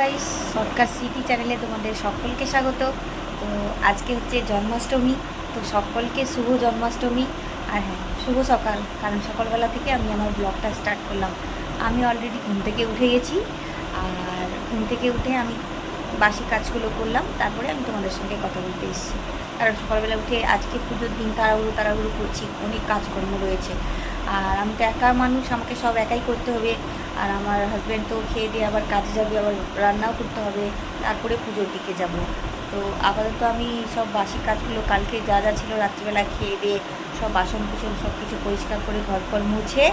Guys সরকার city চ্যানেলে তোমাদের সকলকে স্বাগত। তো আজকে হচ্ছে জন্মাষ্টমী, তো সকলকে শুভ জন্মাষ্টমী। আর হ্যাঁ শুভ সকাল, কারণ সকালবেলা থেকে আমি আমার ব্লগটা স্টার্ট করলাম। আমি অলরেডি ঘুম থেকে উঠে গেছি, আর ঘুম থেকে উঠে আমি বাসি কাজগুলো করলাম, তারপরে আমি তোমাদের সঙ্গে কথা বলতে এসেছি। কারণ সকালবেলা উঠে আজকে পুজোর দিন, তাড়াহুড়ো তাড়াহুড়ো করছি, অনেক কাজকর্ম রয়েছে। আর আমি তো একা মানুষ, আমাকে সব একাই করতে হবে। আর আমার হাজব্যান্ড তো খেয়ে দিয়ে আবার কাজে যাবে, আবার রান্নাও করতে হবে, তারপরে পুজোর দিকে যাব। তো আপাতত আমি সব বাসি কাজগুলো কালকে যা যা ছিল রাত্রিবেলা খেয়ে দিয়ে সব বাসন কুসন সব কিছু পরিষ্কার করে ঘর ফর মুছে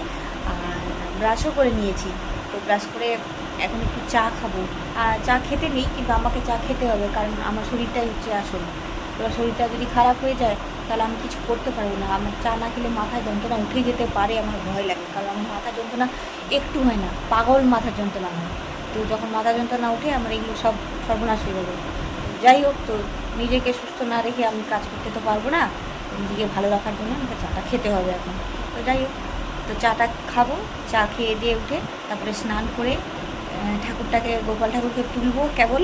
আর ব্রাশও করে নিয়েছি। তো ব্রাশ করে এখন একটু চা খাব। আর চা খেতে নেই, কিন্তু আমাকে চা খেতে হবে, কারণ আমার শরীরটাই হচ্ছে আসল। এবার শরীরটা যদি খারাপ হয়ে যায়, তাহলে আমি কিছু করতে পারব না। আমার চা না খেলে মাথায় যন্ত্রণা উঠে যেতে পারে, আমার ভয় লাগে। কারণ আমার মাথা যন্ত্রণা একটু হয় না, পাগল মাথা যন্ত্রণা হয়। তো যখন মাথা যন্ত্রণা উঠে আমার এগুলো সব সর্বনাশ হয়ে যাবে। যাই হোক, তো নিজেকে সুস্থ না রেখে আমি কাজ করতে তো পারব না, নিজেকে ভালো রাখার জন্য আমাকে চাটা খেতে হবে এখন। তো যাই হোক, তো চাটা খাব, চা খেয়ে দিয়ে উঠে তারপরে স্নান করে ঠাকুরটাকে, গোপাল ঠাকুরকে তুলবো কেবল।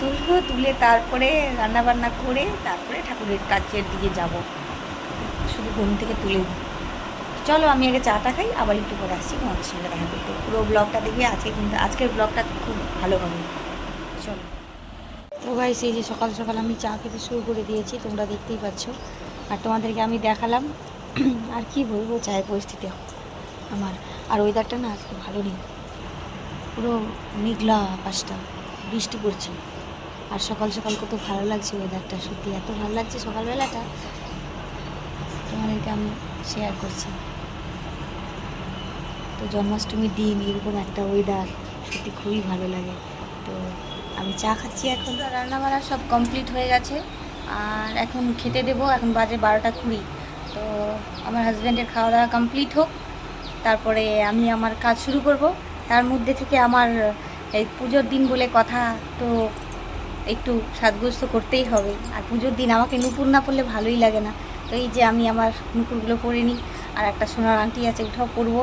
তুলবো, তুলে তারপরে রান্না বান্না করে তারপরে ঠাকুরের কাজের দিকে যাব। শুধু ঘুম থেকে তুলে। চলো, আমি আগে চাটা খাই, আবার একটু পরে আসছি তোমাদের সঙ্গে দেখা করতে। পুরো ব্লগটা দেখবে আজকে কিন্তু, আজকের ব্লগটা খুব ভালো হবে। চলো। তো ভাই সেই যে সকাল সকাল আমি চা খেতে শুরু করে দিয়েছি, তোমরা দেখতেই পাচ্ছ। আর তোমাদেরকে আমি দেখালাম, আর কি বলব, চায়ের পরিস্থিতি আমার। আর ওয়েদারটা না আজকে ভালো নেই। পুরো মেঘলা আকাশটা, বৃষ্টি পড়ছে। আর সকাল সকাল কত ভালো লাগছে ওয়েদারটা সত্যি এত ভালো লাগছে সকালবেলাটা। তোমাদেরকে আমি শেয়ার করছি। জন্মাষ্টমীর দিন এরকম একটা ওয়েদার সত্যি খুবই ভালো লাগে। তো আমি চা খাচ্ছি এখন। তো রান্না বান্না সব কমপ্লিট হয়ে গেছে। আর এখন খেতে দেবো, এখন বাজে বারোটা কুড়ি। তো আমার হাজব্যান্ডের খাওয়া দাওয়া কমপ্লিট হোক, তারপরে আমি আমার কাজ শুরু করব। তার মধ্যে থেকে আমার এই পুজোর দিন বলে কথা তো একটু সাজগ্রস্ত করতেই হবে। আর পুজোর দিন আমাকে নুপুর না পরলে ভালোই লাগে না। তো এই যে আমি আমার নুপুরগুলো পরে নিই, আর একটা সোনার আংটি আছে, ওটাও পরবো।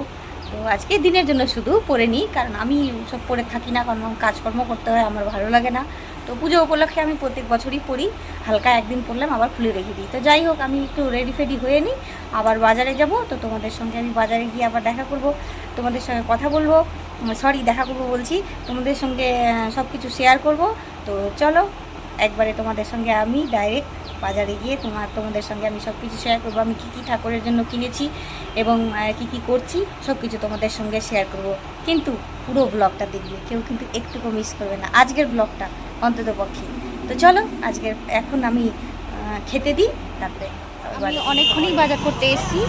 তো আজকে দিনের জন্য শুধু পরে নিই, কারণ আমি সব পরে থাকি না, কারণ কাজকর্ম করতে হয়, আমার ভালো লাগে না। তো পুজো উপলক্ষে আমি প্রত্যেক বছরই পরি হালকা একদিন পরলাম আবার খুলে রেখে দিই। তো যাই হোক, আমি একটু রেডি ফেডি হয়ে নিই, আবার বাজারে যাব। তো তোমাদের সঙ্গে আমি বাজারে গিয়ে আবার দেখা করব, তোমাদের সঙ্গে কথা বলব সরি দেখা করব বলছি, তোমাদের সঙ্গে সব কিছু শেয়ার করব। তো চলো, একবারে তোমাদের সঙ্গে আমি ডাইরেক্ট বাজারে গিয়ে তোমার তোমাদের সঙ্গে আমি সব কিছু শেয়ার করব। আমি কী কী ঠাকুরের জন্য কিনেছি এবং কী কী করছি সব কিছু তোমাদের সঙ্গে শেয়ার করব। কিন্তু পুরো ব্লগটা দেখবে কেউ কিন্তু একটুকু মিস করবে না। আজকের ব্লগটা অন্তত পক্ষে। তো চলো আজকের এখন আমি খেতে দিই তারপরে আমি অনেকক্ষণই বাজার করতে এসেছি।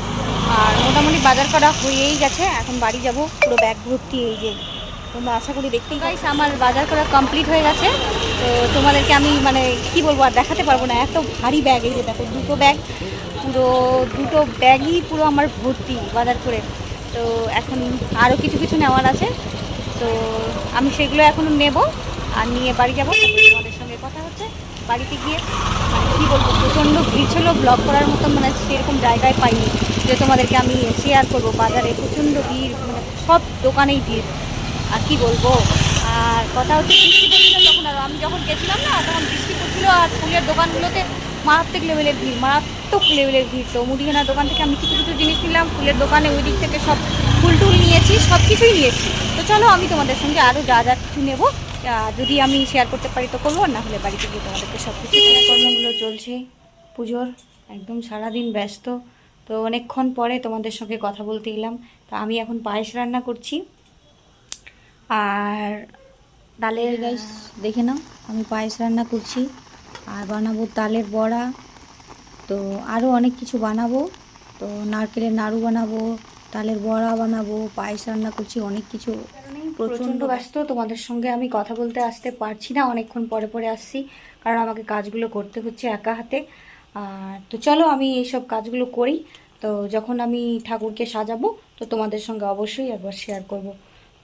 আর মোটামুটি বাজার করা হয়েই গেছে। এখন বাড়ি যাব পুরো ব্যাগ ভর্তি এই যে তোমরা আশা করি দেখতেই গাইস আমার বাজার করা কমপ্লিট হয়ে গেছে। তো তোমাদেরকে আমি মানে কি বলব, আর দেখাতে পারব না, এত ভারী ব্যাগ এই যে দেখো, দুটো ব্যাগ পুরো দুটো ব্যাগই পুরো আমার ভর্তি বাজার করে। তো এখন আরও কিছু কিছু নেওয়ার আছে। তো আমি সেগুলো এখনও নেব, আর নিয়ে বাড়ি যাব। তোমাদের সঙ্গে কথা হচ্ছে। বাড়িতে গিয়ে মানে কী বলব, প্রচণ্ড ভিড় ছিল ব্লগ করার মতন মানে সেরকম জায়গায় পাইনি যে তোমাদেরকে আমি শেয়ার করব। বাজারে প্রচণ্ড ভিড় মানে সব দোকানেই ভিড়। আর কী বলব? কথা হচ্ছে বৃষ্টি পড়ছিল তখন আর আমি যখন গেছিলাম না, তখন বৃষ্টি পড়ছিল আর ফুলের দোকানগুলোতে মারাত্মক লেভেলের ভিড়, মারাত্মক লেভেলের ভিড়। তো মুদিখানার দোকান থেকে আমি কিছু কিছু জিনিস নিলাম, ফুলের দোকানে ওই দিক থেকে সব ফুল টুল নিয়েছি, সব কিছুই নিয়েছি। তো চলো আমি তোমাদের সঙ্গে আরও যা যা কিছু নেব যদি আমি শেয়ার করতে পারি তো করব না হলে বাড়িতে গিয়ে তোমাদেরকে সব কিছু কর্মগুলো চলছে। পুজোর একদম সারাদিন ব্যস্ত, তো অনেকক্ষণ পরে তোমাদের সঙ্গে কথা বলতে এলাম। তো আমি এখন পায়েস রান্না করছি। আর ডালের গাইস দেখে নাও আমি পায়েস রান্না করছি। আর বানাবো তালের বড়া। তো আরও অনেক কিছু বানাবো। তো নারকেলের নাড়ু বানাবো তালের বড়া বানাবো পায়েস রান্না করছি অনেক কিছু প্রচণ্ড ব্যস্ত। তোমাদের সঙ্গে আমি কথা বলতে আসতে পারছি না অনেকক্ষণ পরে পরে আসছি। কারণ আমাকে কাজগুলো করতে হচ্ছে একা হাতে। আর তো চলো আমি এইসব কাজগুলো করি। তো যখন আমি ঠাকুরকে সাজাবো তো তোমাদের সঙ্গে অবশ্যই একবার শেয়ার করব।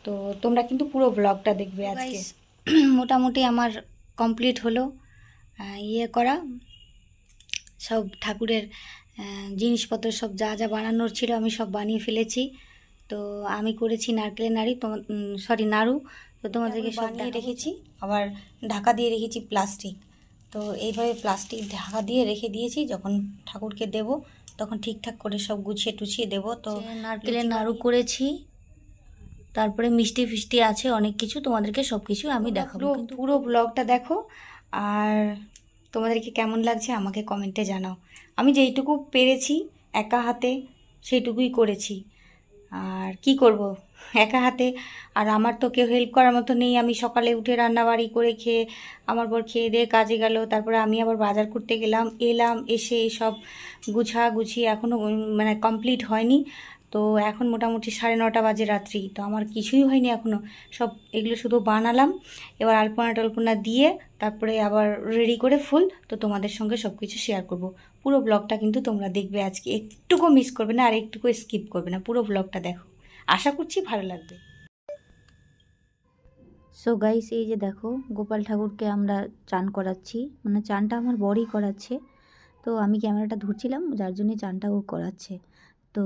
তো তোমরা কিন্তু পুরো ব্লগটা দেখবে আজকে। মোটামুটি আমার কমপ্লিট হলো ইয়ে করা। সব ঠাকুরের জিনিসপত্র সব যা যা বানানোর ছিল আমি সব বানিয়ে ফেলেছি। তো আমি করেছি নারকেলের নাড়ি তো সরি নাড়ু। তো তোমাদেরকে সব বানিয়ে রেখেছি। আবার ঢাকা দিয়ে রেখেছি প্লাস্টিক তো এইভাবে প্লাস্টিক ঢাকা দিয়ে রেখে দিয়েছি যখন ঠাকুরকে দেব তখন ঠিকঠাক করে সব গুছিয়ে টুছিয়ে দেবো। তো নারকেলের নাড়ু করেছি তারপরে মিষ্টি ফিষ্টি আছে অনেক কিছু তোমাদেরকে সব কিছু আমি দেখাবো কিন্তু। পুরো ব্লগটা দেখো। আর তোমাদেরকে কেমন লাগছে আমাকে কমেন্টে জানাও। আমি যেইটুকু পেরেছি একা হাতে সেইটুকুই করেছি। আর কি করব? একা হাতে আর আমার তো কেউ হেল্প করার মতো নেই। আমি সকালে উঠে রান্নাবাড়ি করে খেয়ে আমার পর খেয়ে দিয়ে কাজে গেল তারপরে আমি আবার বাজার করতে গেলাম এলাম এসে সব গুছা গুছিয়ে এখনও মানে কমপ্লিট হয়নি। তো এখন মোটামুটি সাড়ে নটা বাজে রাত্রি, তো আমার কিছুই হয়নি এখনও সব এগুলো শুধু বানালাম, এবার আলপনা টল্পনা দিয়ে তারপরে আবার রেডি করে ফুল, তো তোমাদের সঙ্গে সব কিছু শেয়ার করব। পুরো ব্লগটা কিন্তু তোমরা দেখবে আজকে, একটুকু মিস করবে না, আর একটুকু স্কিপ করবে না, পুরো ব্লগটা দেখো। আশা করছি ভালো লাগবে। সো গাইস এই যে দেখো, গোপাল ঠাকুরকে আমরা চান করাচ্ছি মানে চানটা আমার বড়ই করাচ্ছে। তো আমি ক্যামেরাটা ধরছিলাম, যার জন্যে চানটা ও করাচ্ছে। তো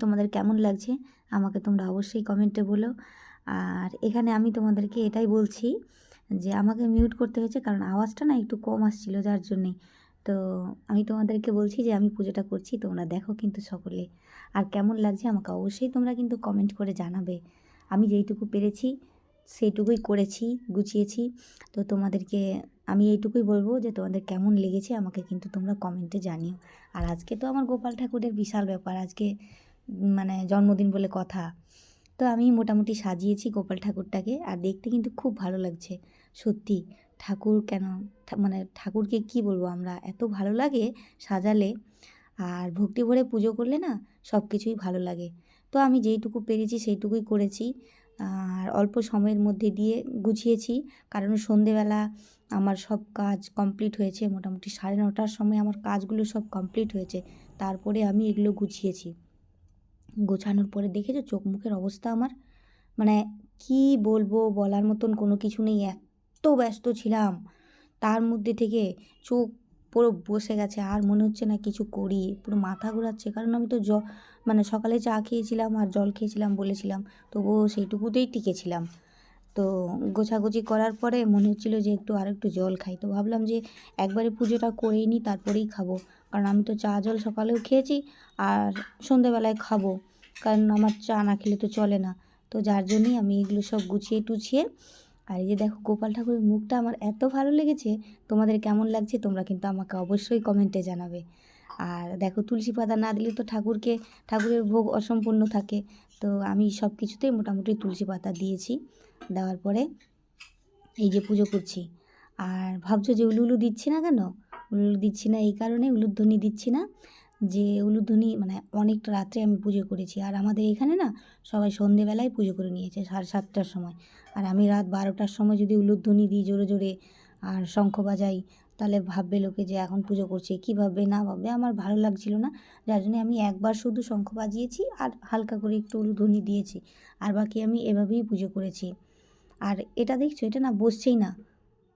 তোমাদের কেমন লাগছে আমাকে তোমরা অবশ্যই কমেন্টে বলো। আর এখানে আমি তোমাদেরকে এটাই বলছি যে আমাকে মিউট করতে হয়েছে কারণ আওয়াজটা না একটু কম আসছিল যার জন্যে। তো আমি তোমাদেরকে বলছি যে আমি পুজোটা করছি, তোমরা দেখো কিন্তু সকলে। আর কেমন লাগছে আমাকে অবশ্যই তোমরা কিন্তু কমেন্ট করে জানাবে। আমি যেইটুকু পেরেছি, সেইটুকুই করেছি, গুছিয়েছি। তো তোমাদেরকে আমি এইটুকুই বলব যে তোমাদের কেমন লেগেছে আমাকে কিন্তু তোমরা কমেন্টে জানিও। আর আজকে তো আমার গোপাল ঠাকুরের বিশাল ব্যাপার, আজকে মানে জন্মদিন বলে কথা। তো আমি মোটামুটি সাজিয়েছি গোপাল ঠাকুরটাকে আর দেখতে কিন্তু খুব ভালো লাগছে। সত্যি ঠাকুর কেন মানে ঠাকুরকে কি বলব আমরা, এত ভালো লাগে সাজালে। আর ভক্তি ভরে পুজো করলে না সব কিছুই ভালো লাগে। তো আমি যেইটুকু পেরেছি সেইটুকুই করেছি। আর অল্প সময়ের মধ্যে দিয়ে গুছিয়েছি। কারণ সন্ধেবেলা আমার সব কাজ কমপ্লিট হয়েছে, মোটামুটি সাড়ে নটার সময় আমার কাজগুলো সব কমপ্লিট হয়েছে। তারপরে আমি এগুলো গুছিয়েছি। গোছানোর পরে দেখেছ চোখ মুখের অবস্থা আমার? মানে কি বলব বলার মতন কোনো কিছু নেই, এত ব্যস্ত ছিলাম। তার মধ্যে থেকে চোখ পুরো বসে গেছে, আর মনে হচ্ছে না কিছু করি। পুরো মাথা ঘোরাচ্ছে, কারণ আমি তো জ মানে সকালে চা খেয়েছিলাম আর জল খেয়েছিলাম বলেছিলাম, তবুও সেইটুকুতেই টিকেছিলাম তো গোছাগুছি করার পরে মনে হচ্ছিল যে একটু আর একটু জল খাই। তো ভাবলাম যে একবারে পুজোটা করেই নিই তারপরেই খাব। কারণ আমি তো চা, জল সকালেও খেয়েছি আর সন্ধেবেলায় খাব। কারণ আমার চা না খেলে তো চলে না। তো যার জন্যই আমি এগুলো সব গুছিয়ে টুছিয়ে আর এই যে দেখো গোপাল ঠাকুরের মুখটা আমার এত ভালো লেগেছে, তোমাদের কেমন লাগছে তোমরা কিন্তু আমাকে অবশ্যই কমেন্টে জানাবে। আর দেখো তুলসী পাতা না দিলে তো ঠাকুরকে, ঠাকুরের ভোগ অসম্পূর্ণ থাকে। তো আমি সব কিছুতেই মোটামুটি তুলসী পাতা দিয়েছি। দেওয়ার পরে এই যে পুজো করছি। আর ভাবছ যে উলু উলু দিচ্ছি না কেন? উলু দিচ্ছি না এই কারণে, উলুধ্বনি দিচ্ছি না। যে উলুধ্বনি মানে অনেকটা রাত্রে আমি পুজো করেছি। আর আমাদের এখানে না সবাই সন্ধেবেলায় পুজো করে নিয়েছে সাড়ে সাতটার সময়। আর আমি রাত বারোটার সময় যদি উলুধ্বনি দিই জোরে জোরে আর শঙ্খ বাজাই, তাহলে ভাববে লোকে যে এখন পুজো করছে। কী ভাববে? না ভাববে। আমার ভালো লাগছিল না। যার জন্য আমি একবার শুধু শঙ্খ বাজিয়েছি আর হালকা করে একটু উলুধ্বনি দিয়েছি। আর বাকি আমি এভাবেই পুজো করেছি। আর এটা দেখছ, এটা না বসছেই না।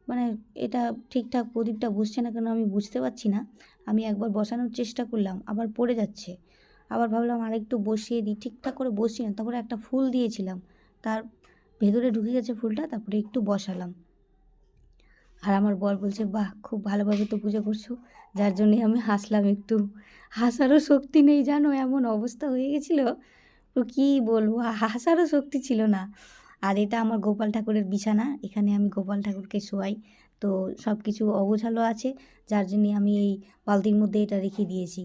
মানে এটা ঠিকঠাক প্রদীপটা বসছে না কেন আমি বুঝতে পারছি না। আমি একবার বসানোর চেষ্টা করলাম, আবার পড়ে যাচ্ছে। আবার ভাবলাম আরেকটু বসিয়ে দিই, ঠিকঠাক করে বসছি না। তারপরে একটা ফুল দিয়েছিলাম, তার ভেতরে ঢুকে গেছে ফুলটা, তারপরে একটু বসালাম। আর আমার বর বলছে, বাহ, খুব ভালোভাবে তো পুজো করছ। যার জন্যে আমি হাসলাম একটু। হাসারও শক্তি নেই জানো, এমন অবস্থা হয়ে গেছিল। তো কী বলব, হাসারও শক্তি ছিল না। আর এটা আমার গোপাল ঠাকুরের বিছানা, এখানে আমি গোপাল ঠাকুরকে শোয়াই। তো সব কিছু অগোছালো আছে, যার জন্যে আমি এই বালতির মধ্যে এটা রেখে দিয়েছি।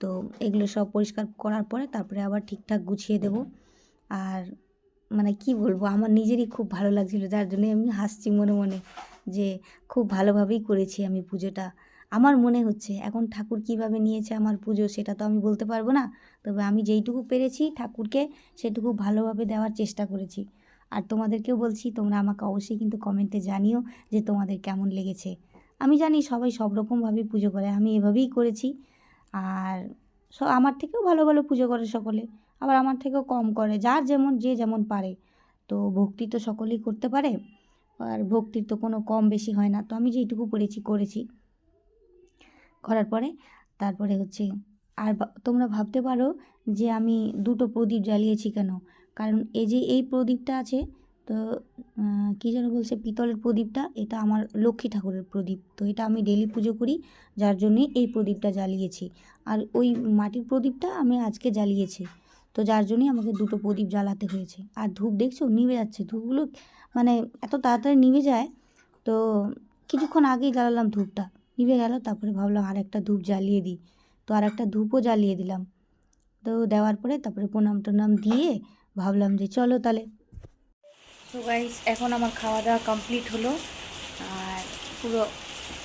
তো এগুলো সব পরিষ্কার করার পরে তারপরে আবার ঠিকঠাক গুছিয়ে দেব। আর মানে কি বলব, আমার নিজেরই খুব ভালো লাগছিল, যার জন্যে আমি হাসছি মনে মনে যে খুব ভালোভাবেই করেছি আমি পুজোটা। আমার মনে হচ্ছে, এখন ঠাকুর কীভাবে নিয়েছে আমার পুজো সেটা তো আমি বলতে পারব না, তবে আমি যেইটুকু পেরেছি ঠাকুরকে সেটুকু ভালোভাবে দেওয়ার চেষ্টা করেছি। আর তোমাদেরকেও বলছি, তোমরা আমাকে অবশ্যই কিন্তু কমেন্টে জানিও যে তোমাদের কেমন লেগেছে। আমি জানি সবাই সব রকমভাবেই পুজো করে, আমি এভাবেই করেছি। আর আমার থেকেও ভালো ভালো পুজো করে সকলে, আবার আমার থেকেও কম করে, যার যেমন, যে যেমন পারে। তো ভক্তি তো সকলেই করতে পারে, আর ভক্তির তো কোনো কম বেশি হয় না। তো আমি যেইটুকু পড়েছি করেছি। করার পরে, তারপরে হচ্ছে, আর তোমরা ভাবতে পারো যে আমি দুটো প্রদীপ জ্বালিয়েছি কেন? কারণ এই যে এই প্রদীপটা আছে, তো কী যেন বলছে পিতলের প্রদীপটা, এটা আমার লক্ষ্মী ঠাকুরের প্রদীপ। তো এটা আমি ডেলি পুজো করি, যার জন্যে এই প্রদীপটা জ্বালিয়েছি। আর ওই মাটির প্রদীপটা আমি আজকে জ্বালিয়েছি। তো যার জন্যই আমাকে দুটো প্রদীপ জ্বালাতে হয়েছে। আর ধূপ দেখছ? নিভে যাচ্ছে। ধূপগুলো মানে এত তাড়াতাড়ি নিভে যায়, তো কিছুক্ষণ আগেই জ্বালালাম ধূপটা। নিভে গেল, তারপরে ভাবলাম আর একটা ধূপ জ্বালিয়ে দিই। তো আর একটা ধূপও জ্বালিয়ে দিলাম। তো দেওয়ার পরে তারপরে প্রণাম টনাম দিয়ে ভাবলাম যে চলো তাহলে। তো গাইস এখন আমার খাওয়া দাওয়া কমপ্লিট হলো আর পুরো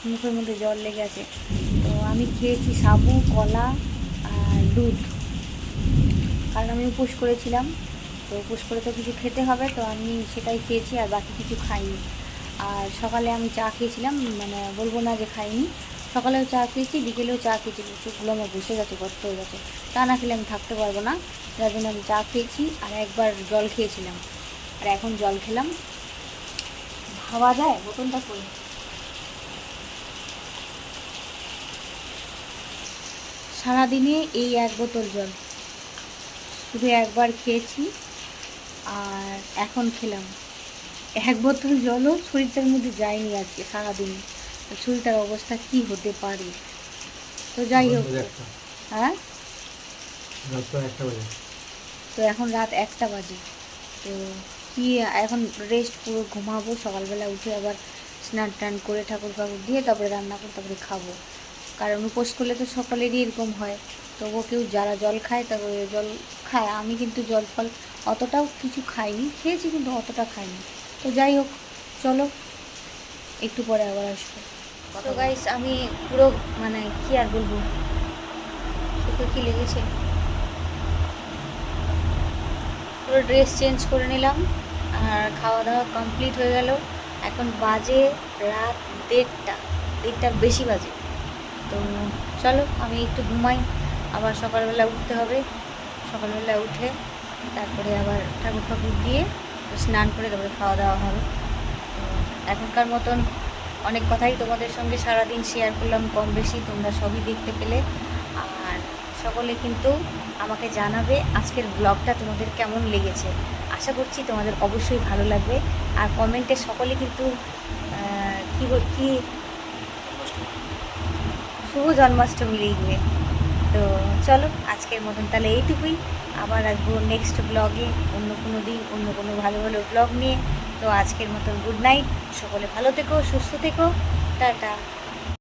মুখের মধ্যে জল লেগে আছে। তো আমি খেয়েছি সাবু, কলা আর দুধ। কারণ আমি উপোস করেছিলাম, তো উপোস করে তো কিছু খেতে হবে, তো আমি সেটাই খেয়েছি আর বাকি কিছু খাইনি। আর সকালে আমি চা খেয়েছিলাম মানে বলব না যে খাইনি। সকালেও চা খেয়েছি, বিকেলেও চা খেয়েছি চোখগুলো আমার বসে গেছে কষ্ট হয়ে গেছে। চা না খেলে আমি থাকতে পারব না। যার জন্য আমি চা খেয়েছি আর একবার জল খেয়েছিলাম। আর এখন জল খেলাম। ভাবা যায়, বোতলটা করে সারাদিনে এই এক বোতল জল। শুধু একবার খেয়েছি আর এখন খেলাম। এক বোতল জলও শরীরটার মধ্যে যায়নি আজকে, সারাদিনে। শরীরটার অবস্থা কি হতে পারে? তো যাই হোক। হ্যাঁ? তো এখন রাত একটা বাজে। তো কি এখন রেস্ট পুরো ঘুমাবো সকালবেলা উঠে আবার স্নান টান করে ঠাকুর ফাকুর দিয়ে তারপরে রান্না করে তারপরে খাব। কারণ উপোস করলে তো সকলেরই এরকম হয়। তবুও কেউ যারা জল খায় তারপরে জল খায়। আমি কিন্তু জল ফল অতটাও কিছু খাইনি খেয়েছি কিন্তু অতটা খাইনি। তো যাই হোক চলো একটু পরে আবার আসব। তো গাইস আমি পুরো মানে কি আর বলব? চোখে কি লেগেছে? পুরো ড্রেস চেঞ্জ করে নিলাম আর খাওয়া দাওয়া কমপ্লিট হয়ে গেল। এখন বাজে রাত দেড়টা। দেড়টার বেশি বাজে। তো চলো, আমি একটু ঘুমাই। আবার সকালবেলা উঠতে হবে। সকালবেলা উঠে তারপরে আবার ঠাকুর ঠাকুর দিয়ে স্নান করে তারপরে খাওয়া দাওয়া হবে এখনকার মতন অনেক কথাই তোমাদের সঙ্গে সারাদিন শেয়ার করলাম, কম বেশি তোমরা সবই দেখতে পেলে। আর সকলে কিন্তু আমাকে জানাবে আজকের ব্লগটা তোমাদের কেমন লেগেছে। আশা করছি তোমাদের অবশ্যই ভালো লাগবে। আর কমেন্টে সকলে কিন্তু কি কি? শুভ জন্মাষ্টমী লিখবে। তো চলো, আজকের মতন তাহলে এইটুকুই। আবার আসব নেক্সট ব্লগে অন্য কোনো দিন, অন্য কোনো ভালো ভালো ব্লগ নিয়ে। তো আজকের মতন গুড নাইট। সকলে ভালো থেকো সুস্থ থেকো। টাটা।